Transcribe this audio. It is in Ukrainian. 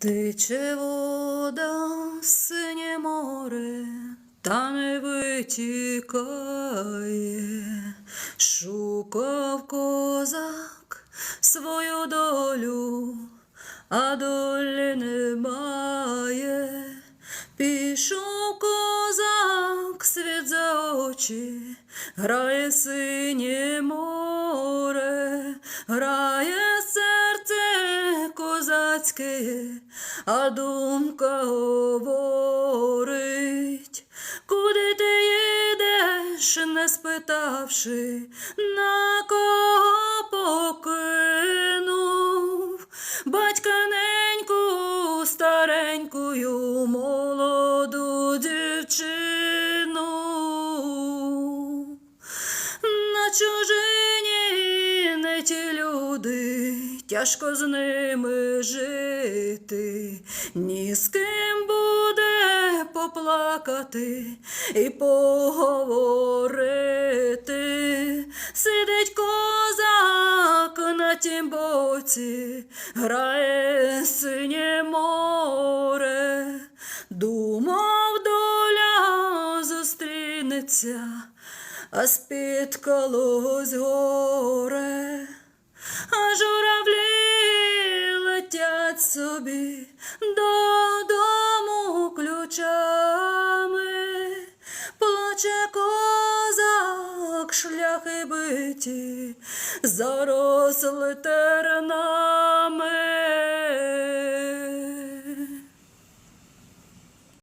Тече вода, синє море, та не витікає, шукав козак свою долю, а долі немає. Пішов козак світ за очі, грає синє море, грає козацьке, а думка говорить, куди ти їдеш, не спитавши, на кого покинув, батька неньку старенькою молоду тяжко з ними жити, ні з ким буде поплакати і поговорити. Сидить козак на тім боці, грає синє море, думав доля зустрінеться а горе, летять собі додому ключами, плаче козак, шляхи биті, заросли тернами.